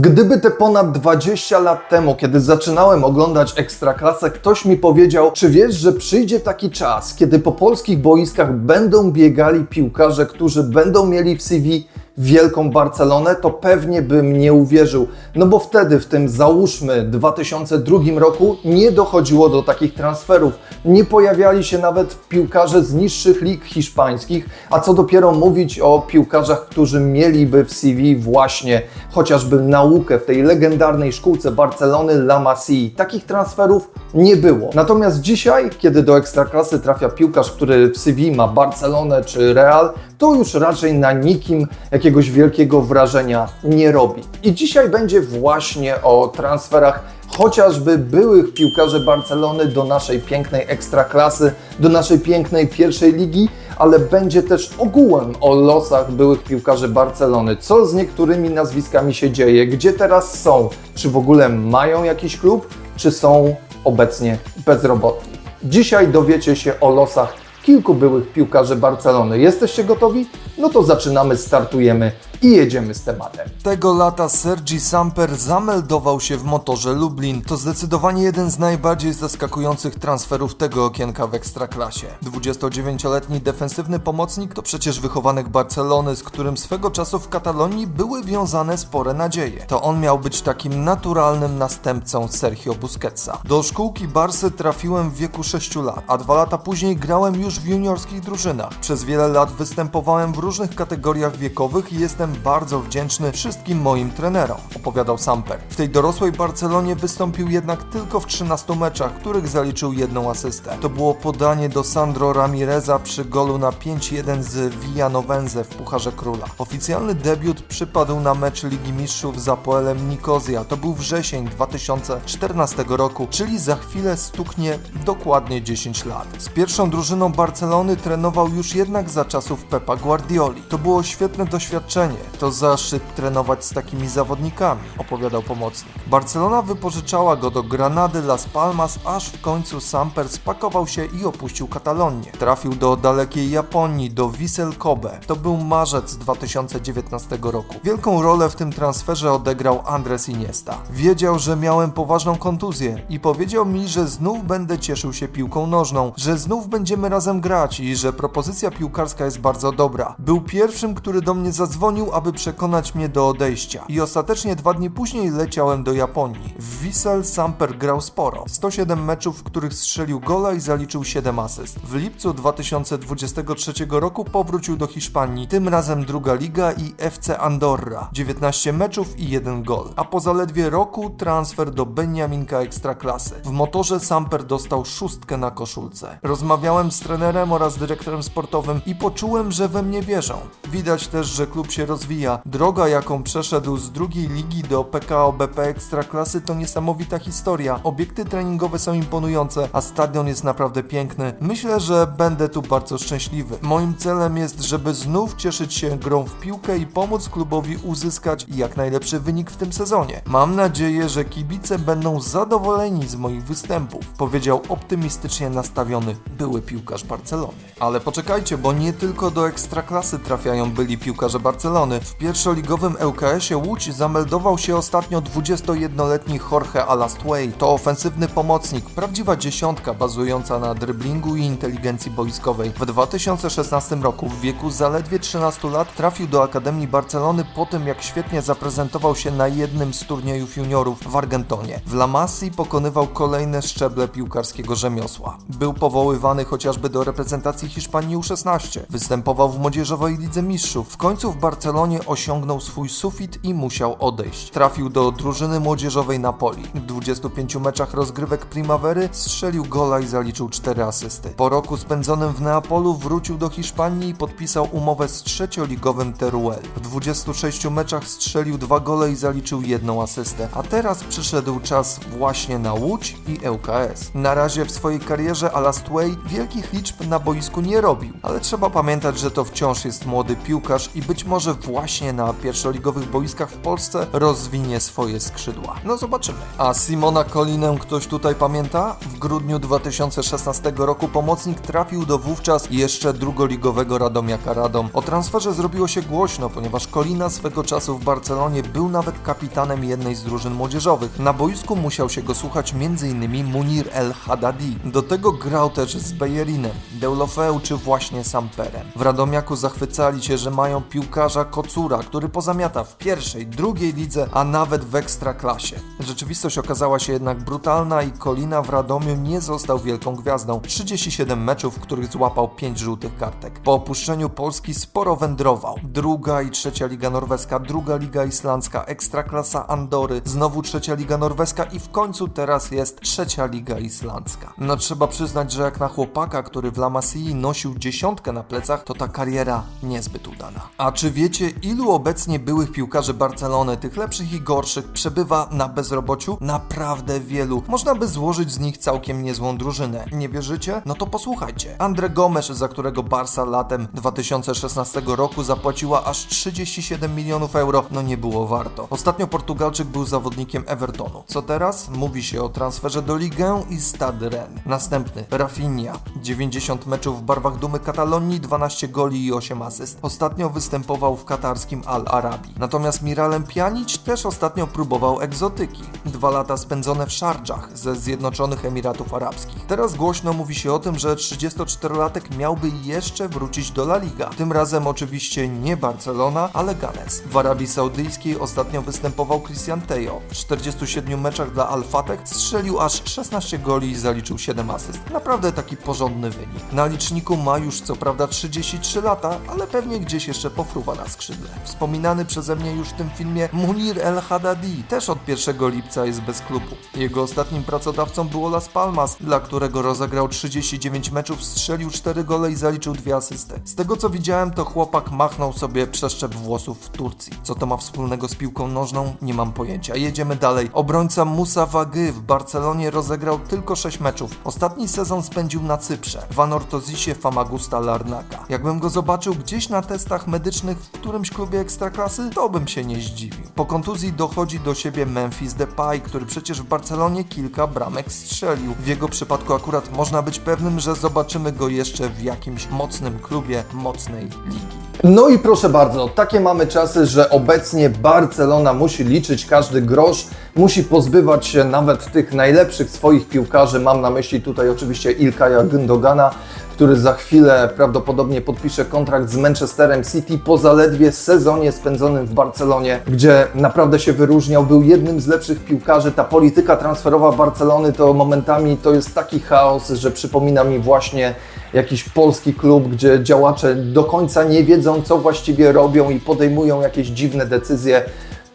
Gdyby te ponad 20 lat temu, kiedy zaczynałem oglądać Ekstraklasę, ktoś mi powiedział, czy wiesz, że przyjdzie taki czas, kiedy po polskich boiskach będą biegali piłkarze, którzy będą mieli w CV wielką Barcelonę, to pewnie bym nie uwierzył. No bo wtedy, w tym załóżmy 2002 roku, nie dochodziło do takich transferów. Nie pojawiali się nawet piłkarze z niższych lig hiszpańskich, a co dopiero mówić o piłkarzach, którzy mieliby w CV właśnie chociażby naukę w tej legendarnej szkółce Barcelony La Masii. Takich transferów nie było. Natomiast dzisiaj, kiedy do Ekstraklasy trafia piłkarz, który w CV ma Barcelonę czy Real, to już raczej na nikim jakiegoś wielkiego wrażenia nie robi. I dzisiaj będzie właśnie o transferach chociażby byłych piłkarzy Barcelony do naszej pięknej ekstraklasy, do naszej pięknej pierwszej ligi, ale będzie też ogółem o losach byłych piłkarzy Barcelony. Co z niektórymi nazwiskami się dzieje, gdzie teraz są, czy w ogóle mają jakiś klub, czy są obecnie bezrobotni. Dzisiaj dowiecie się o losach kilku byłych piłkarzy Barcelony. Jesteście gotowi? No to zaczynamy, startujemy i jedziemy z tematem. Tego lata Sergi Samper zameldował się w motorze Lublin. To zdecydowanie jeden z najbardziej zaskakujących transferów tego okienka w Ekstraklasie. 29-letni defensywny pomocnik to przecież wychowanek Barcelony, z którym swego czasu w Katalonii były wiązane spore nadzieje. To on miał być takim naturalnym następcą Sergio Busquetsa. Do szkółki Barsy trafiłem w wieku 6 lat, a dwa lata później grałem już w juniorskich drużynach. Przez wiele lat występowałem w różnych kategoriach wiekowych i jestem bardzo wdzięczny wszystkim moim trenerom, opowiadał Samper. W tej dorosłej Barcelonie wystąpił jednak tylko w 13 meczach, których zaliczył jedną asystę. To było podanie do Sandro Ramireza przy golu na 5-1 z Villanovense w Pucharze Króla. Oficjalny debiut przypadł na mecz Ligi Mistrzów z Apoelem Nikozja. To był wrzesień 2014 roku, czyli za chwilę stuknie dokładnie 10 lat. Z pierwszą drużyną Barcelony trenował już jednak za czasów Pepa Guardioli. To było świetne doświadczenie. To zaszczyt trenować z takimi zawodnikami, opowiadał pomocnik. Barcelona wypożyczała go do Granady Las Palmas, aż w końcu Samper spakował się i opuścił Katalonię. Trafił do dalekiej Japonii, do Vissel Kobe. To był marzec 2019 roku. Wielką rolę w tym transferze odegrał Andres Iniesta. Wiedział, że miałem poważną kontuzję i powiedział mi, że znów będę cieszył się piłką nożną, że znów będziemy razem grać i że propozycja piłkarska jest bardzo dobra. Był pierwszym, który do mnie zadzwonił, aby przekonać mnie do odejścia. I ostatecznie dwa dni później leciałem do Japonii. W Wissel Samper grał sporo. 107 meczów, w których strzelił gola i zaliczył 7 asyst. W lipcu 2023 roku powrócił do Hiszpanii, tym razem druga liga i FC Andorra. 19 meczów i 1 gol. A po zaledwie roku transfer do Beniaminka Ekstraklasy. W motorze Samper dostał szóstkę na koszulce. Rozmawiałem z trenerem oraz dyrektorem sportowym i poczułem, że we mnie wierzą. Widać też, że klub się rozwija. Droga, jaką przeszedł z drugiej ligi do PKO BP Ekstraklasy to niesamowita historia. Obiekty treningowe są imponujące, a stadion jest naprawdę piękny. Myślę, że będę tu bardzo szczęśliwy. Moim celem jest, żeby znów cieszyć się grą w piłkę i pomóc klubowi uzyskać jak najlepszy wynik w tym sezonie. Mam nadzieję, że kibice będą zadowoleni z moich występów, powiedział optymistycznie nastawiony były piłkarz Barcelony. Ale poczekajcie, bo nie tylko do ekstraklasy trafiają byli piłkarze Barcelony. W pierwszoligowym ŁKS-ie Łódź zameldował się ostatnio 21-letni Jorge Alastway. To ofensywny pomocnik, prawdziwa dziesiątka bazująca na dryblingu i inteligencji boiskowej. W 2016 roku w wieku zaledwie 13 lat trafił do Akademii Barcelony po tym jak świetnie zaprezentował się na jednym z turniejów juniorów w Argentonie. W La Masii pokonywał kolejne szczeble piłkarskiego rzemiosła. Był powoływany chociażby do reprezentacji Hiszpanii U16. Występował w Młodzieżowej Lidze Mistrzów. W końcu w Barcelonie osiągnął swój sufit i musiał odejść. Trafił do drużyny młodzieżowej Napoli. W 25 meczach rozgrywek Primavery strzelił gola i zaliczył 4 asysty. Po roku spędzonym w Neapolu wrócił do Hiszpanii i podpisał umowę z trzecioligowym Teruel. W 26 meczach strzelił dwa gole i zaliczył jedną asystę. A teraz przyszedł czas właśnie na Łódź i ŁKS. Na razie w swojej karierze Alastway wielkich liczb na boisku nie robił, ale trzeba pamiętać, że to wciąż jest młody piłkarz i być może właśnie na pierwszoligowych boiskach w Polsce rozwinie swoje skrzydła. No zobaczymy. A Simona Kolinę ktoś tutaj pamięta? W grudniu 2016 roku pomocnik trafił do wówczas jeszcze drugoligowego Radomiaka Radom. O transferze zrobiło się głośno, ponieważ Kolina swego czasu w Barcelonie był nawet kapitanem jednej z drużyn młodzieżowych. Na boisku musiał się go słuchać m.in. Munir El Haddadi. Do tego grał też z Bejerinem, Deulofeu czy właśnie Samperem. W Radomiaku zachwycali się, że mają piłkarza Kocura, który pozamiata w pierwszej, drugiej lidze, a nawet w ekstraklasie. Rzeczywistość okazała się jednak brutalna i Kolina w Radomiu nie został wielką gwiazdą. 37 meczów, w których złapał 5 żółtych kartek. Po opuszczeniu Polski sporo wędrował. Druga i trzecia liga norweska, druga liga islandzka, ekstraklasa Andory, znowu trzecia liga norweska i w końcu teraz jest trzecia liga islandzka. No trzeba przyznać, że jak na chłopaka, który w La Masii nosił dziesiątkę na plecach, to ta kariera niezbyt udana. A czy wiecie, ilu obecnie byłych piłkarzy Barcelony, tych lepszych i gorszych, przebywa na bezrobociu? Naprawdę wielu. Można by złożyć z nich całkiem niezłą drużynę. Nie wierzycie? No to posłuchajcie. Andre Gomes, za którego Barca latem 2016 roku zapłaciła aż 37 milionów euro, no nie było warto. Ostatnio Portugalczyk był zawodnikiem Evertonu. Co teraz? Mówi się o transferze do Ligę i Stade Rennes. Następny, Rafinha. 90 meczów w barwach Dumy Katalonii, 12 goli i 8 asyst. Ostatnio występował w katarskim Al Arabi. Natomiast Miralem Pjanic też ostatnio próbował egzotyki. Dwa lata spędzone w Sharjah ze Zjednoczonych Emiratów Arabskich. Teraz głośno mówi się o tym, że 34-latek miałby jeszcze wrócić do La Liga. Tym razem oczywiście nie Barcelona, ale Ganes. W Arabii Saudyjskiej ostatnio występował Christian Tejo. W 47 meczach dla Al Fateh strzelił aż 16 goli i zaliczył 7 asyst. Naprawdę taki porządny wynik. Na liczniku ma już co prawda 33 lata, ale pewnie gdzieś jeszcze pofruwa na skrzydle. Wspominany przeze mnie już w tym filmie Munir El Haddadi też od 1 lipca jest bez klubu. Jego ostatnim pracodawcą było Las Palmas, dla którego rozegrał 39 meczów, strzelił 4 gole i zaliczył 2 asysty. Z tego co widziałem, to chłopak machnął sobie przeszczep włosów w Turcji. Co to ma wspólnego z piłką nożną? Nie mam pojęcia. Jedziemy dalej. Obrońca Musa Wagy w Barcelonie rozegrał tylko 6 meczów. Ostatni sezon spędził na Cyprze, w Anortosisie Famagusta Larnaka. Jakbym go zobaczył gdzieś na testach medycznych w którymś klubie ekstraklasy, to bym się nie zdziwił. Po kontuzji dochodzi do siebie Memphis Depay, który przecież w Barcelonie kilka bramek strzelił. W jego przypadku akurat można być pewnym, że zobaczymy go jeszcze w jakimś mocnym klubie mocnej ligi. No i proszę bardzo, takie mamy czasy, że obecnie Barcelona musi liczyć każdy grosz, musi pozbywać się nawet tych najlepszych swoich piłkarzy. Mam na myśli tutaj oczywiście Ilkaja Gündogana, który za chwilę prawdopodobnie podpisze kontrakt z Manchesterem City po zaledwie sezonie spędzonym w Barcelonie, gdzie naprawdę się wyróżniał, był jednym z lepszych piłkarzy. Ta polityka transferowa Barcelony to momentami to jest taki chaos, że przypomina mi właśnie jakiś polski klub, gdzie działacze do końca nie wiedzą, co właściwie robią i podejmują jakieś dziwne decyzje.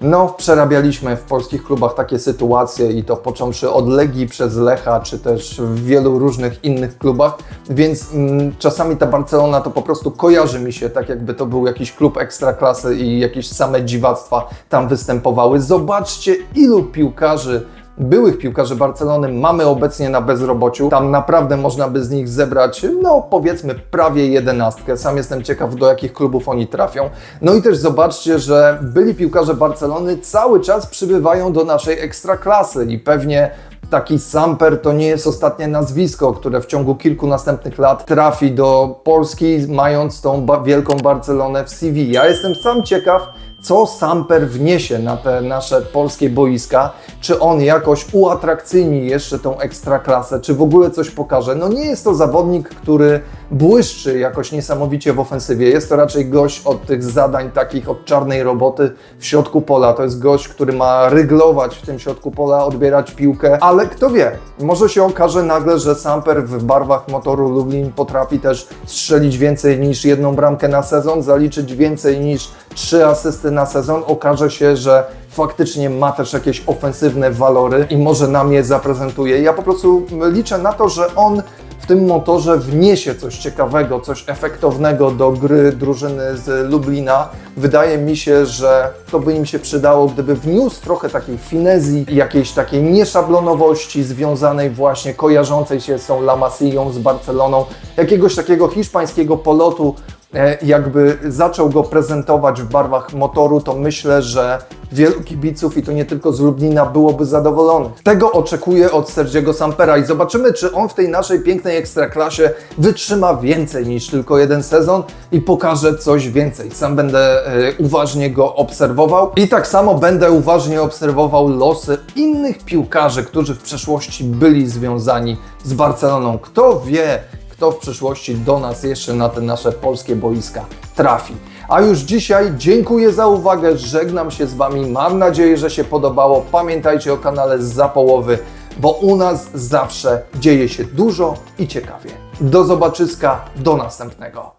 No, przerabialiśmy w polskich klubach takie sytuacje i to począwszy od Legii przez Lecha, czy też w wielu różnych innych klubach, więc mm, czasami ta Barcelona to po prostu kojarzy mi się tak, jakby to był jakiś klub ekstraklasy i jakieś same dziwactwa tam występowały. Zobaczcie, ilu piłkarzy byłych piłkarzy Barcelony mamy obecnie na bezrobociu. Tam naprawdę można by z nich zebrać, no powiedzmy, prawie jedenastkę. Sam jestem ciekaw, do jakich klubów oni trafią. No i też zobaczcie, że byli piłkarze Barcelony cały czas przybywają do naszej ekstraklasy i pewnie taki Samper to nie jest ostatnie nazwisko, które w ciągu kilku następnych lat trafi do Polski, mając tą ba wielką Barcelonę w CV. Ja jestem sam ciekaw, co Samper wniesie na te nasze polskie boiska, czy on jakoś uatrakcyjni jeszcze tą ekstraklasę, czy w ogóle coś pokaże. No nie jest to zawodnik, który błyszczy jakoś niesamowicie w ofensywie. Jest to raczej gość od tych zadań takich, od czarnej roboty w środku pola. To jest gość, który ma ryglować w tym środku pola, odbierać piłkę, ale kto wie, może się okaże nagle, że Samper w barwach motoru Lublin potrafi też strzelić więcej niż jedną bramkę na sezon, zaliczyć więcej niż trzy asysty na sezon. Okaże się, że faktycznie ma też jakieś ofensywne walory i może nam je zaprezentuje. Ja po prostu liczę na to, że on w tym motorze wniesie coś ciekawego, coś efektownego do gry drużyny z Lublina. Wydaje mi się, że to by im się przydało, gdyby wniósł trochę takiej finezji, jakiejś takiej nieszablonowości związanej właśnie, kojarzącej się z tą La Masillą, z Barceloną, jakiegoś takiego hiszpańskiego polotu, jakby zaczął go prezentować w barwach motoru, to myślę, że wielu kibiców, i to nie tylko z Lublina, byłoby zadowolonych. Tego oczekuję od Sergiego Sampera i zobaczymy, czy on w tej naszej pięknej ekstraklasie wytrzyma więcej niż tylko jeden sezon i pokaże coś więcej. Sam będę e, uważnie go obserwował i tak samo będę uważnie obserwował losy innych piłkarzy, którzy w przeszłości byli związani z Barceloną. Kto wie, kto w przyszłości do nas jeszcze na te nasze polskie boiska trafi. A już dzisiaj dziękuję za uwagę, żegnam się z Wami, mam nadzieję, że się podobało. Pamiętajcie o kanale za połowy, bo u nas zawsze dzieje się dużo i ciekawie. Do zobaczyska, do następnego.